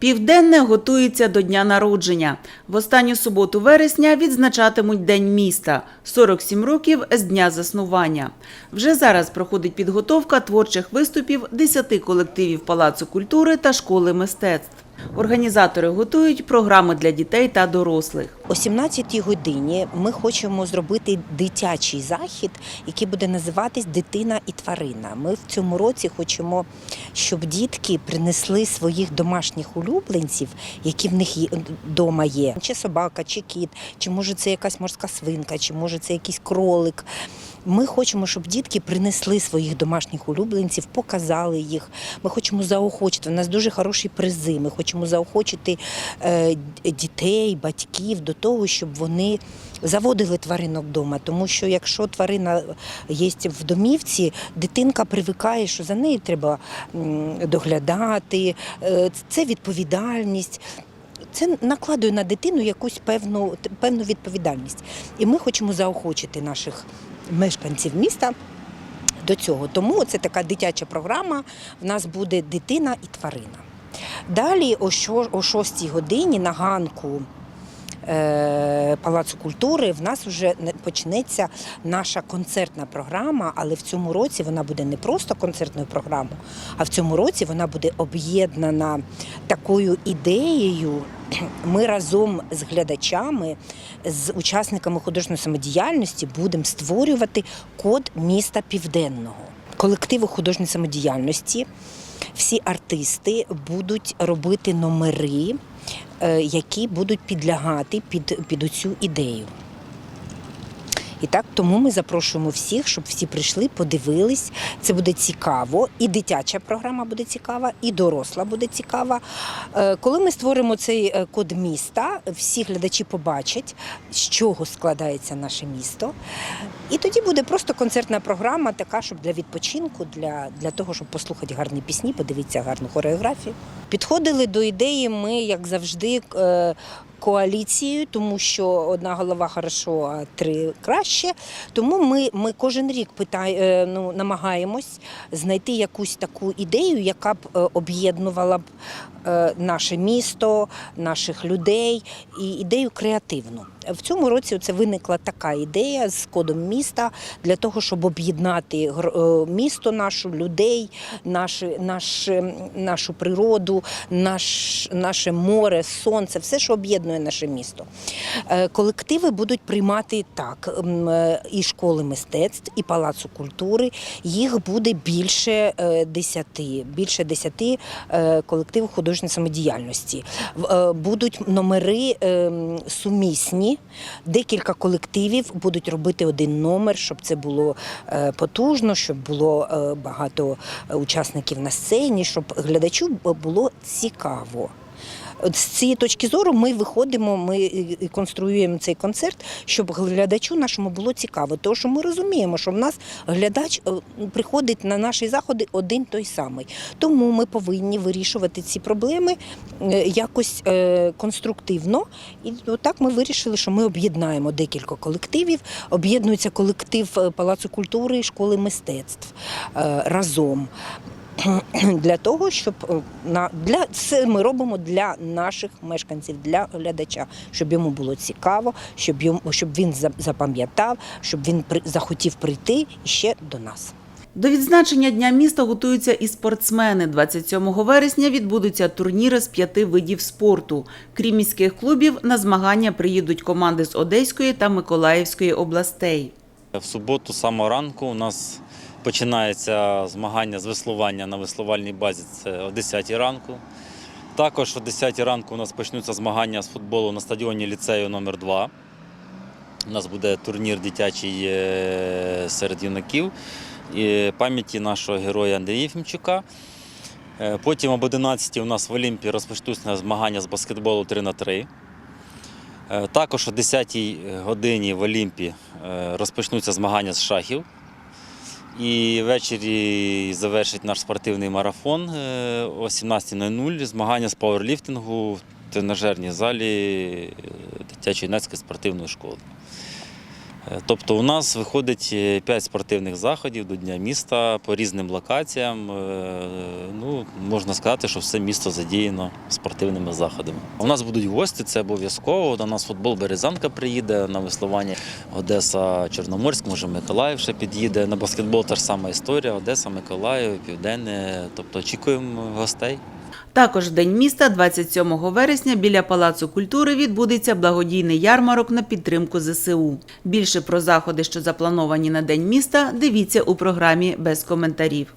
Південне готується до дня народження. В останню суботу вересня відзначатимуть День міста 47 років з дня заснування. Вже зараз проходить підготовка творчих виступів 10 колективів Палацу культури та школи мистецтв. Організатори готують програми для дітей та дорослих. О 17-й годині ми хочемо зробити дитячий захід, який буде називатись Дитина і тварина. Ми в цьому році хочемо, щоб дітки принесли своїх домашніх улюбленців, які в них вдома є. Чи собака, чи кіт, чи може це якась морська свинка, чи може це якийсь кролик. Ми хочемо, щоб дітки принесли своїх домашніх улюбленців, показали їх. Ми хочемо заохочити. У нас дуже хороші призи. Ми хочемо заохочити е, дітей, батьків до того, щоб вони заводили тваринок вдома. Тому що якщо тварина є в домівці, дитинка привикає, що за нею треба доглядати. Е, Це відповідальність. Це накладує на дитину якусь певну, певну відповідальність. І ми хочемо заохочити наших мешканців міста до цього. Тому це така дитяча програма. В нас буде дитина і тварина. Далі, о, що, о 6 годині на ганку Палацу культури в нас вже не- почнеться наша концертна програма, але в цьому році вона буде не просто концертною програмою, а в цьому році вона буде об'єднана такою ідеєю. Ми разом з глядачами, з учасниками художньої самодіяльності будемо створювати код міста Південного. Колективи художньої самодіяльності, всі артисти будуть робити номери, е, які будуть підлягати під, під оцю ідею. І так, тому ми запрошуємо всіх, щоб всі прийшли, подивились. Це буде цікаво. І дитяча програма буде цікава, і доросла буде цікава. Е, Коли ми створимо цей е, код міста, всі глядачі побачать, з чого складається наше місто. І тоді буде просто концертна програма, така, щоб для відпочинку, для, для того, щоб послухати гарні пісні, подивитися гарну хореографію. Підходили до ідеї ми, як завжди, е, коаліцією, тому що одна голова хорошо, а три краще. Тому ми, ми кожен рік питай, е, ну, намагаємось знайти якусь таку ідею, яка б е, об'єднувала б наше місто, наших людей і ідею креативну. В цьому році це виникла така ідея з кодом міста для того, щоб об'єднати місто, нашу людей, наші, наш, нашу природу, наш, наше море, сонце, все, що об'єднує наше місто. Е, Колективи будуть приймати так е, і школи мистецтв, і палацу культури. Їх буде більше е, десяти, більше десяти колективів художньої самодіяльності. Будуть номери е, сумісні. Декілька колективів будуть робити один номер, щоб це було потужно, щоб було багато учасників на сцені, щоб глядачу б- було цікаво. З цієї точки зору ми виходимо, ми і- і конструюємо цей концерт, щоб глядачу нашому було цікаво. Тому що ми розуміємо, що в нас глядач е, приходить на наші заходи один той самий. Тому ми повинні вирішувати ці проблеми е, якось е, конструктивно. І отак ми вирішили, що ми об'єднаємо декілька колективів. Об'єднується колектив е, Палацу культури і школи мистецтв е, разом. Для того, щоб е, на для це ми робимо для наших мешканців, для глядача, щоб йому було цікаво, щоб йому щоб він за- запам'ятав, щоб він при, захотів прийти ще до нас. До відзначення Дня міста готуються і спортсмени. 27 вересня відбудуться турніри з п'яти видів спорту. Крім міських клубів, на змагання приїдуть команди з Одеської та Миколаївської областей. В суботу самого ранку у нас починається змагання з веслування на веслувальній базі. Це о 10 ранку. Також о 10 ранку у нас почнуться змагання з футболу на стадіоні ліцею номер 2 У нас буде турнір дитячий е, серед юнаків і пам'яті нашого героя Андрія Єфімчука. Е, Потім об 11 у нас в Олімпі розпочнуться змагання з баскетболу 3 на 3 Е, Також о 10 годині в Олімпі е, розпочнуться змагання з шахів. І ввечері завершить наш спортивний марафон е, о 17.00 змагання з пауерліфтингу в тренажерній залі дитячої дитячо-юнацької спортивної школи. Е, Тобто у нас виходить 5 спортивних заходів до Дня міста по різним локаціям. Е, Ну, можна сказати, що все місто задіяно спортивними заходами. У нас будуть гості, це обов'язково. До нас футбол Березанка приїде на веслування Одеса, Чорноморськ, може Миколаїв ще під'їде. На баскетбол та ж сама історія. Одеса, Миколаїв, Південне. Тобто очікуємо гостей. Також День міста 27 вересня біля Палацу культури відбудеться благодійний ярмарок на підтримку ЗСУ. Більше про заходи, що заплановані на День міста, дивіться у програмі без коментарів.